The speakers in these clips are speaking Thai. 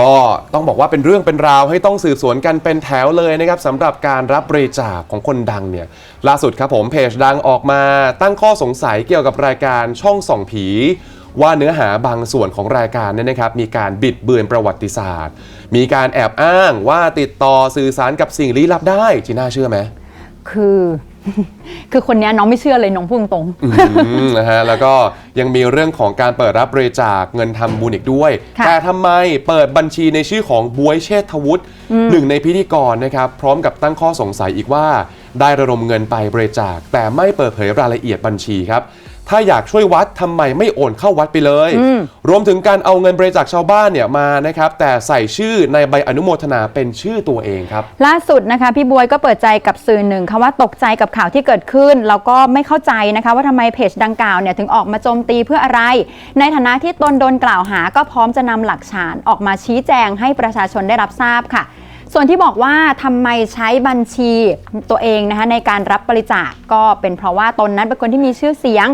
ก็ต้องบอกว่าเป็นเรื่องเป็นราวให้ต้องสืบสวนกันเป็นแถวเลยนะครับสำหรับการรับบริจาคของคนดังเนี่ยล่าสุดครับผมเพจดังออกมาตั้งข้อสงสัยเกี่ยวกับรายการช่องส่องผี ว่าเนื้อหาบางส่วนของรายการเนี่ยนะครับ มีการบิดเบือนประวัติศาสตร์ มีการแอบอ้างว่าติดต่อสื่อสารกับสิ่งลี้ลับได้จีน่าเชื่อไหมคือ คือคนเนี้ยน้องไม่เชื่อเลยน้องพูดตรงอืมนะฮะแล้วก็ยังมีเรื่องของการเปิดรับบริจาคเงินทำบุญอีกด้วย ค่ะแต่ทำไมเปิดบัญชีในชื่อของบวยเชษฐวุฒิหนึ่งในพิธีกรนะครับ พร้อมกับตั้งข้อสงสัยอีกว่า ได้ระดมเงินไปบริจาค แต่ไม่เปิดเผยรายละเอียดบัญชีครับ ถ้าอยากช่วยวัดทำไมไม่โอนเข้าวัดไปเลย รวมถึงการเอาเงินบริจาคชาวบ้านเนี่ยมานะครับแต่ใส่ชื่อในใบอนุโมทนาเป็นชื่อตัวเองครับ ล่าสุดนะคะพี่บวยก็เปิดใจกับสื่อหนึ่งค่ะว่าตกใจกับข่าวที่เกิดขึ้นแล้วก็ไม่เข้าใจนะคะว่าทำไมเพจดังกล่าวเนี่ยถึงออกมาโจมตีเพื่ออะไร ในฐานะที่ตนโดนกล่าวหาก็พร้อมจะนำหลักฐานออกมาชี้แจงให้ประชาชนได้รับทราบค่ะ ส่วนที่บอกว่าทำไมใช้บัญชีตัวเองนะคะในการรับบริจาคก็เป็นเพราะว่าตนนั้นเป็นคนที่มีชื่อเสียง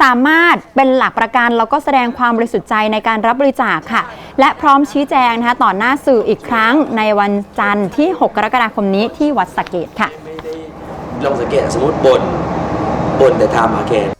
สามารถเป็นหลักประกันแล้วก็แสดงความบริสุทธิ์ใจในการรับบริจาคค่ะ และพร้อมชี้แจงนะคะต่อหน้าสื่ออีกครั้งในวันจันทร์ที่ 6 กรกฎาคมนี้ที่วัดสเกตค่ะลองสังเกตสมมติบนบนแต่ทำมาแคน